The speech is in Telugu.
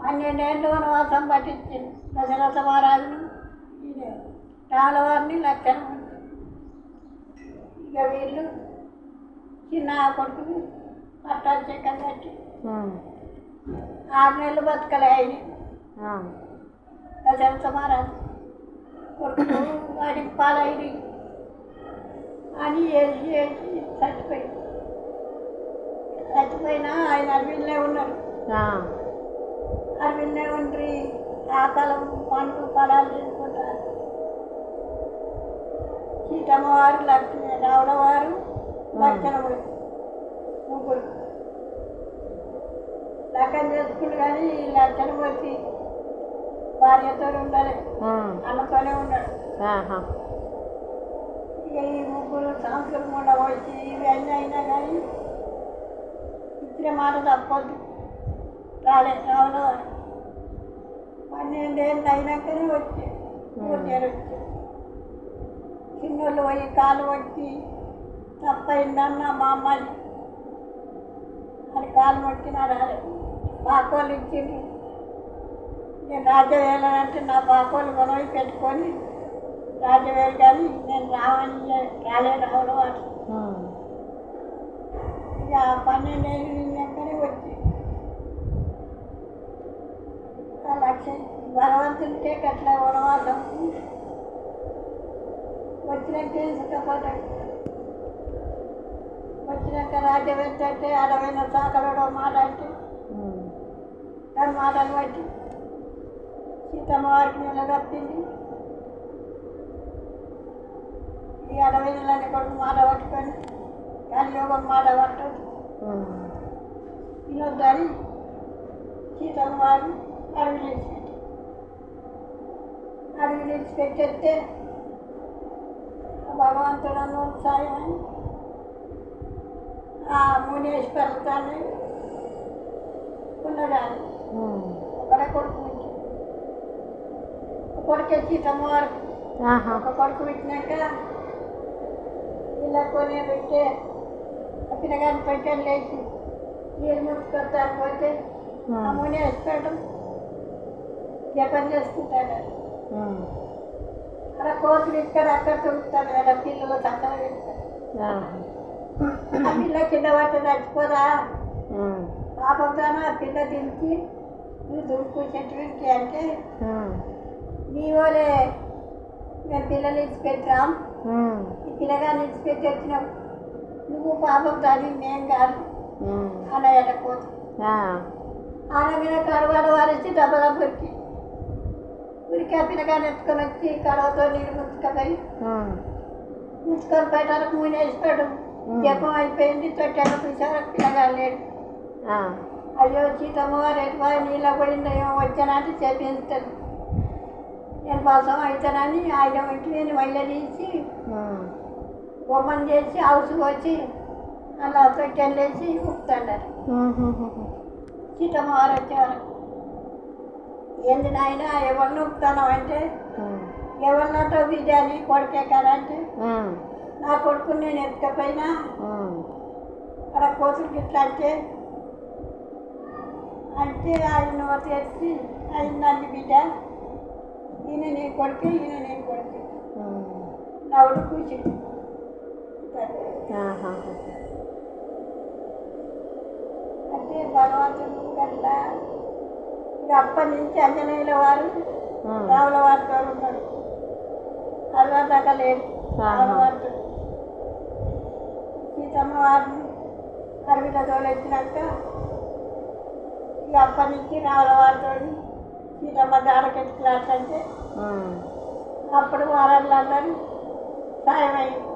పన్నెండేళ్ళు వనవాసం పట్టించింది. దశరథ మహారాజును ఈయన రాములవారిని లక్షణం ఇక వీళ్ళు చిన్న కొడుకు పట్టాభిషేకం కట్టి ఉమ్. ఆరు నెలలు బతకలే ఆయన. దశరథ మహారాజు కొడుకు వాడికి పాలైరి అని ఏసి ఏసి చచ్చిపోయింది. చచ్చిపోయినా ఆయన అడవిలోనే ఉన్నారు. ఆ. అడవిలోనే ఉండి ఆకలం పండ్లు ఫలాలు తీసుకుంటారు సీతమ్మ వారు లక్ష్మి రావుల వారు లక్షణములు ముగ్గురు లగ్గం చేసుకుంటు కానీ ఈ లక్షణం వచ్చి భార్యతో ఉండాలి. అన్నతోనే ఉన్నాడు. ఇక ఈ ముగ్గురు సంవత్సరం కూడా వచ్చి ఇవి అన్నీ అయినా కానీ ఇచ్చిన మాట తప్పొద్దు రాలే రావులో? పన్నెండేళ్ళు అయినాకనే వచ్చి. వచ్చారు వచ్చి చిన్నోళ్ళు పోయి కాలు వచ్చి తప్పైందన్న మా అమ్మాయి. అని కాలు మొక్కినా రాలే. పాకోళ్ళు ఇచ్చిండ్రు. నేను రాజ్యం వెళ్ళాలంటే నా పాకోళ్ళు కొనవి పెట్టుకొని రాజ్యవేలు కానీ నేను రావని రాలే రావడం అటు ఉమ్. ఇక పన్నెండేళ్ళు నిన్నక్కడే వచ్చి ఆ లక్ష్యం భగవంతునికే అట్లా వనవాసం వచ్చినట్టే సుఖపడ్డాడు వచ్చినాక రాజ్యం ఏంటంటే అడవైన సాకలడో మాట అంటే. దాని మాటలు బట్టి సీతమ్మ వారికి నిలదప్పింది ఈ అడవి నెలని కొడుకు మాట పట్టుకొని కలియోగం మాట పట్టదు ఉమ్. వినొద్దని సీతమ్మ వారు అడవి నిలిచిపెట్టి అడవి నిలిచిపెట్టేస్తే భగవంతుడు అన్న సాయం ఆ మునేశ్వరుతాన్ని ఉన్నదాన్ని. ఒకడే కొడుకు కొడుకు వారికి ఆహా. ఒక కొడుకు పెట్టినాక ఇలా కొని పెట్టే పిల్లగాని పెట్టని లేచి నీళ్ళు ముట్టుకొస్తారు పోతే. అమ్మని వేసుకోవడం జపం చేసుకుంటాడు. అక్కడ కోతులు ఇక్కడ అక్కడ తుడుతాడు కదా పిల్లలు చక్కగా. ఆ పిల్ల కింద పట్టి చచ్చిపోదా. పాపంతాను ఆ పిల్ల దించి నువ్వు దుడుకు చెట్టు పెట్టి అంటే. నీ వాళ్ళే మేము పిల్లలు ఇచ్చిపెట్టాం. ఈ పిల్లగాన్ని ఇచ్చిపెట్టి వచ్చినాం నువ్వు పాపం దాని మేం కాదు ఉమ్. అన్నయ్య కోత ఆ. అనగానే కడవాడ వారేసి ఆ పిల్లగాన్ని ఎత్తుకొని వచ్చి కడవతో నీళ్ళు ముచ్చుకపోయి ఉమ్. ముచ్చుకొని బయటకు మూనేస్తాడు జపం అయిపోయింది తొట్టాల పిలిచారు పిల్లగాడు లేడు. అయ్యో సీతమ్మ ఎటువా నీళ్ళ పడిందో ఏమో వచ్చానంటే చెప్పించాడు నేను కోసం అవుతానని ఆయన ఇంటి నేను మళ్ళీ తీసి. బొమ్మను చేసి హౌస్ వచ్చి అలా తొట్టెలు వేసి ఉప్పుతాడారు. సీతమ్మ వారు వచ్చేవారు ఏంది నాయన ఎవరిని ఉప్పుతాను అంటే. ఎవరినతో బిడ్డని కొడుకే కదా అంటే. నా కొడుకు నేను ఎత్తుకపోయినా. అక్కడ కోతులు ఇట్లా అంటే అంటే ఆయన తెచ్చి ఆయన నన్ను బిడ్డ ఈయన నీ కొడుకు ఈయన నీ కొడుకు. నవ్వుడు కూర్చుంది ఆహా. అంటే భగవంతుడు అట్లా ఇక అప్పటి నుంచి అంజనేయుల వారు. రావుల వారితో ఉన్నాడు అల్వా దాకా లేడు రావుల వారితో సీతమ్మ వారిని అడవిలో తోలెత్తినాక ఇక అప్పటి నుంచి రావుల వారితో సీతమ్మ దాడకెట్టుకులాడుతుంటే ఉమ్. అప్పుడు వారాలు అందరూ సాయం అయింది